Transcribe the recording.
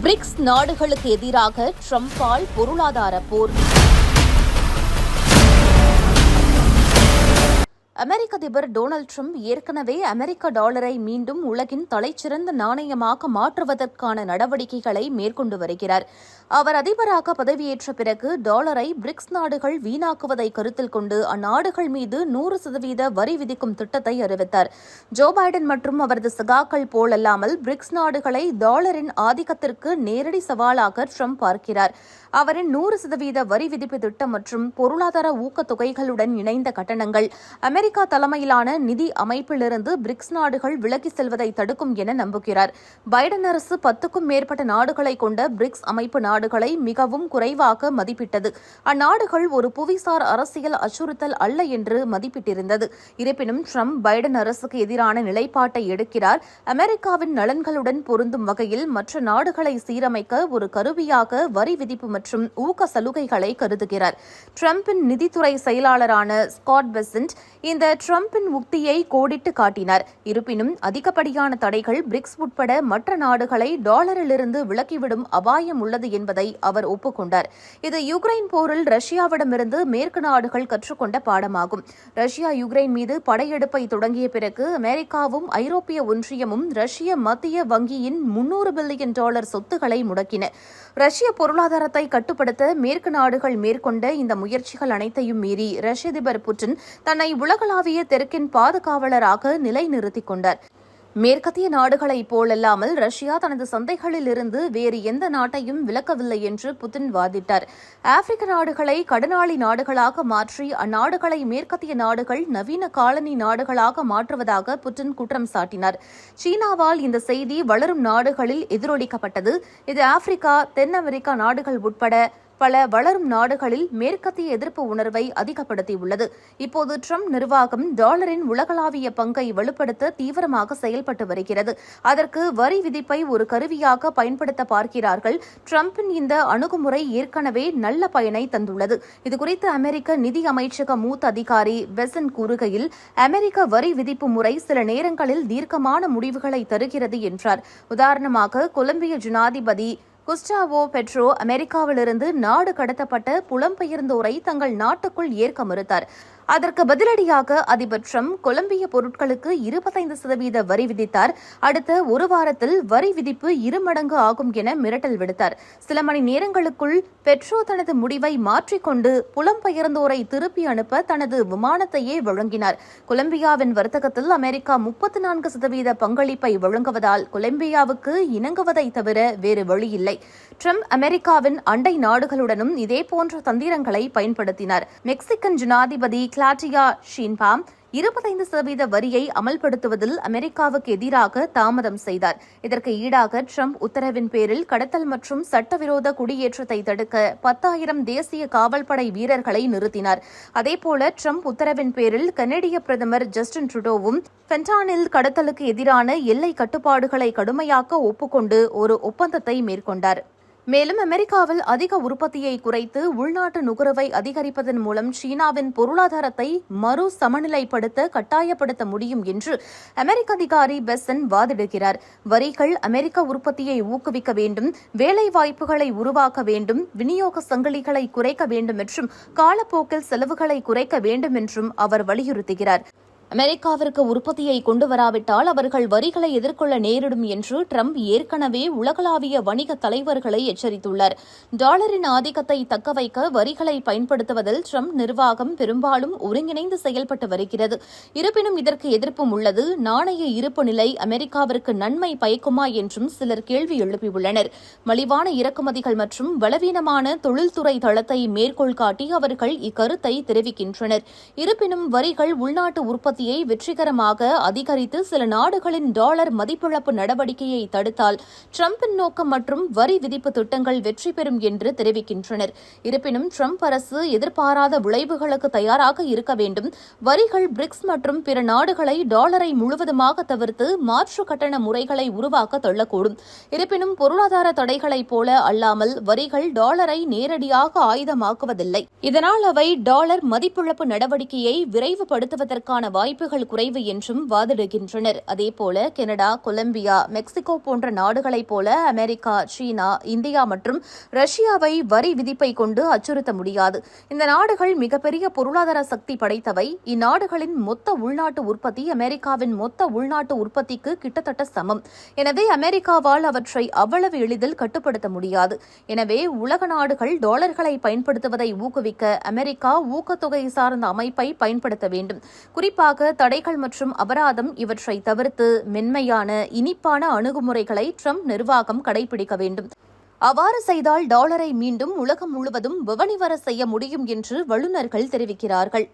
BRICS நாடுகளுக்கு எதிராக ட்ரம்பால் பொருளாதார போர். அமெரிக்க அதிபர் டொனால்ட் ட்ரம்ப் ஏற்கனவே அமெரிக்க டாலரை மீண்டும் உலகின் தலைச்சிறந்த நாணயமாக மாற்றுவதற்கான நடவடிக்கைகளை மேற்கொண்டு வருகிறார். அவர் அதிபராக பதவியேற்ற பிறகு டாலரை பிரிக்ஸ் நாடுகள் வீணாக்குவதை கருத்தில் கொண்டு அந்நாடுகள் மீது நூறு சதவீத வரி விதிக்கும் திட்டத்தை அறிவித்தார். ஜோ பைடன் மற்றும் அவரது சகாக்கள் போலல்லாமல் பிரிக்ஸ் நாடுகளை டாலரின் ஆதிக்கத்திற்கு நேரடி சவாலாக ட்ரம்ப் பார்க்கிறார். அவரின் நூறு சதவீத வரி விதிப்பு திட்டம் மற்றும் பொருளாதார ஊக்கத்தொகைகளுடன் இணைந்த கட்டணங்கள் அமெரிக்க அமெரிக்கா தலைமையிலான நிதி அமைப்பிலிருந்து பிரிக்ஸ் நாடுகள் விலகி செல்வதை தடுக்கும் என நம்புகிறார். பைடன் அரசு பத்துக்கும் மேற்பட்ட நாடுகளை கொண்ட பிரிக்ஸ் அமைப்பு நாடுகளை மிகவும் குறைவாக மதிப்பிட்டது. அந்நாடுகள் ஒரு புவிசார் அரசியல் அச்சுறுத்தல் அல்ல என்று மதிப்பிட்டிருந்தது. இருப்பினும் ட்ரம்ப் பைடன் அரசுக்கு எதிரான நிலைப்பாட்டை எடுக்கிறார். அமெரிக்காவின் நலன்களுடன் பொருந்தும் வகையில் மற்ற நாடுகளை சீரமைக்க ஒரு கருவியாக வரி விதிப்பு மற்றும் ஊக்க சலுகைகளை கருதுகிறார். ட்ரம்பின் நிதித்துறை செயலாளரான ஸ்காட் பெசன்ட் இந்த ட்ரம்பின் உக்தியை கோடிட்டு காட்டினார். இருப்பினும் அதிகப்படியான தடைகள் பிரிக்ஸ் உட்பட மற்ற நாடுகளை டாலரிலிருந்து விலக்கிவிடும் அபாயம் உள்ளது என்பதை அவர் ஒப்புக்கொண்டார். இது யுக்ரைன் போரில் ரஷ்யாவிடமிருந்து மேற்கு நாடுகள் கற்றுக்கொண்ட பாடமாகும். ரஷ்யா யுக்ரைன் மீது படையெடுப்பை தொடங்கிய பிறகு அமெரிக்காவும் ஐரோப்பிய ஒன்றியமும் ரஷ்ய மத்திய வங்கியின் முன்னூறு பில்லியன் டாலர் சொத்துக்களை முடக்கின. ரஷ்ய பொருளாதாரத்தை கட்டுப்படுத்த மேற்கு நாடுகள் மேற்கொண்ட இந்த முயற்சிகள் அனைத்தையும் மீறி ரஷ்ய அதிபர் புட்டின் தன்னை உலக உலகளாவிய தெற்கின் பாதுகாவலராக நிலைநிறுத்திக் கொண்டார். மேற்கத்திய நாடுகளைப் போலல்லாமல் ரஷ்யா தனது சந்தைகளில் இருந்து வேறு எந்த நாட்டையும் விலக்கவில்லை என்று புதின் வாதிட்டார். ஆப்பிரிக்க நாடுகளை கடனாளி நாடுகளாக மாற்றி அந்நாடுகளை மேற்கத்திய நாடுகள் நவீன காலனி நாடுகளாக மாற்றுவதாக புட்டின் குற்றம் சாட்டினார். சீனாவால் இந்த செய்தி வளரும் நாடுகளில் எதிரொலிக்கப்பட்டது. இது ஆப்பிரிக்கா தென் அமெரிக்கா நாடுகள் உட்பட பல வளரும் நாடுகளில் மேற்கத்திய எதிர்ப்பு உணர்வை அதிகப்படுத்தியுள்ளது. இப்போது ட்ரம்ப் நிர்வாகம் டாலரின் உலகளாவிய பங்கை வலுப்படுத்த தீவிரமாக செயல்பட்டு வருகிறது. அதற்கு வரி விதிப்பை ஒரு கருவியாக பயன்படுத்த பார்க்கிறார்கள். ட்ரம்பின் இந்த அணுகுமுறை ஏற்கனவே நல்ல பயனை தந்துள்ளது. இதுகுறித்து அமெரிக்க நிதி அமைச்சக மூத்த அதிகாரி பெசன் கூறுகையில் அமெரிக்க வரி விதிப்பு முறை சில நேரங்களில் தீர்க்கமான முடிவுகளை தருகிறது என்றார். உதாரணமாக கொலம்பிய ஜனாதிபதி குஸ்டாவோ பெட்ரோ அமெரிக்காவிலிருந்து நாடு கடத்தப்பட்ட புலம்பெயர்ந்தோரை தங்கள் நாட்டுக்குள் ஏற்க மறுத்தார். அதற்கு பதிலடியாக அதிபர் ட்ரம்ப் கொலம்பிய பொருட்களுக்கு இருபத்தைந்து சதவீத வரி விதித்தார். அடுத்த ஒரு வாரத்தில் வரி விதிப்பு இருமடங்கு ஆகும் என மிரட்டல் விடுத்தார். சில மணி நேரங்களுக்குள் பெட்ரோ தனது முடிவை மாற்றிக்கொண்டு புலம்பெயர்ந்தோரை திருப்பி அனுப்ப தனது விமானத்தையே வழங்கினார். கொலம்பியாவின் வர்த்தகத்தில் அமெரிக்கா முப்பத்தி நான்கு சதவீத பங்களிப்பை வழங்குவதால் கொலம்பியாவுக்கு இணங்குவதை தவிர வேறு வழியில்லை. ட்ரம்ப் அமெரிக்காவின் அண்டை நாடுகளுடனும் இதேபோன்ற தந்திரங்களை பயன்படுத்தினார். மெக்சிகன் ஜனாதிபதி கிளாட்டியா ஷீன்பாம் இருபத்தைந்து சதவீத வரியை அமல்படுத்துவதில் அமெரிக்காவுக்கு எதிராக தாமதம் செய்தார். இதற்கு ஈடாக ட்ரம்ப் உத்தரவின் பேரில் கடத்தல் மற்றும் சட்டவிரோத குடியேற்றத்தை தடுக்க பத்தாயிரம் தேசிய காவல்படை வீரர்களை நிறுத்தினார். அதேபோல ட்ரம்ப் உத்தரவின் பேரில் கனேடிய பிரதமர் ஜஸ்டின் ட்ருடோவும் பென்டானில் கடத்தலுக்கு எதிரான எல்லை கட்டுப்பாடுகளை கடுமையாக்க ஒப்புக்கொண்டு ஒரு ஒப்பந்தத்தை மேற்கொண்டார். மேலும் அமெரிக்காவில் அதிக உற்பத்தியை குறைத்து உள்நாட்டு நுகர்வை அதிகரிப்பதன் மூலம் சீனாவின் பொருளாதாரத்தை மறு சமநிலைப்படுத்த கட்டாயப்படுத்த முடியும் என்று அமெரிக்க அதிகாரி பெசன் வாதிடுகிறார். வரிகள் அமெரிக்க உற்பத்தியை ஊக்குவிக்க வேண்டும் வேலை வாய்ப்புகளை உருவாக்க வேண்டும் விநியோக சங்கிலிகளை குறைக்க வேண்டும் என்றும் காலப்போக்கில் செலவுகளை குறைக்க வேண்டும் என்றும் அவர் வலியுறுத்துகிறார். அமெரிக்காவிற்கு உற்பத்தியை கொண்டு வராவிட்டால் அவர்கள் வரிகளை எதிர்கொள்ள நேரிடும் என்று ட்ரம்ப் ஏற்கனவே உலகளாவிய வணிக தலைவர்களை எச்சரித்துள்ளார். டாலரின் ஆதிக்கத்தை தக்கவைக்க வரிகளை பயன்படுத்துவதில் ட்ரம்ப் நிர்வாகம் பெரும்பாலும் ஒருங்கிணைந்து செயல்பட்டு வருகிறது. இருப்பினும் இதற்கு எதிர்ப்பும் உள்ளது. நாணய இருப்பு நிலை அமெரிக்காவிற்கு நன்மை பயக்குமா என்றும் சிலர் கேள்வி எழுப்பியுள்ளனர். மலிவான இறக்குமதிகள் மற்றும் பலவீனமான தொழில்துறை தளத்தை மேற்கோள் காட்டி அவர்கள் இக்கருத்தை தெரிவிக்கின்றனர். இருப்பினும் வரிகள் உள்நாட்டு உற்பத்தி உற்பத்தியை வெற்றிகரமாக அதிகரித்து சில நாடுகளின் டாலர் மதிப்பிழப்பு நடவடிக்கையை தடுத்தால் ட்ரம்பின் நோக்கம் மற்றும் வரி விதிப்பு திட்டங்கள் வெற்றி பெறும் என்று தெரிவிக்கின்றனர். இருப்பினும் ட்ரம்ப் அரசு எதிர்பாராத விளைவுகளுக்கு தயாராக இருக்க வேண்டும். வரிகள் பிரிக்ஸ் மற்றும் பிற நாடுகளை டாலரை முழுவதுமாக தவிர்த்து மாற்று கட்டண முறைகளை உருவாக்க தள்ளக்கூடும். இருப்பினும் பொருளாதார தடைகளைப் போல அல்லாமல் வரிகள் டாலரை நேரடியாக ஆயுதமாக்குவதில்லை. இதனால் அவை டாலர் மதிப்பிழப்பு நடவடிக்கையை விரைவுபடுத்துவதற்கான வாய்ப்பு வாய்ப்புகள் குறைவு என்றும் வாதிடுகின்றனர். அதேபோல கனடா கொலம்பியா மெக்சிகோ போன்ற நாடுகளைப் போல அமெரிக்கா சீனா இந்தியா மற்றும் ரஷ்யாவை வரி விதிப்பை கொண்டு அச்சுறுத்த முடியாது. இந்த நாடுகள் மிகப்பெரிய பொருளாதார சக்தி படைத்தவை. இந்நாடுகளின் மொத்த உள்நாட்டு உற்பத்தி அமெரிக்காவின் மொத்த உள்நாட்டு உற்பத்திக்கு கிட்டத்தட்ட சமம். எனவே அமெரிக்காவால் அவற்றை அவ்வளவு எளிதில் கட்டுப்படுத்த முடியாது. எனவே உலக நாடுகள் டாலர்களை பயன்படுத்துவதை ஊக்குவிக்க அமெரிக்கா ஊக்கத்தொகை சார்ந்த அமைப்பை பயன்படுத்த வேண்டும். குறிப்பாக தடைகள் மற்றும் அபராதம் இவற்றை தவிர்த்து மென்மையான இனிப்பான அணுகுமுறைகளை ட்ரம்ப் நிர்வாகம் கடைபிடிக்க வேண்டும். அவ்வாறு செய்தால் டாலரை மீண்டும் உலகம் முழுவதும் பவனி வர செய்ய முடியும் என்று வல்லுநர்கள் தெரிவிக்கிறார்கள்.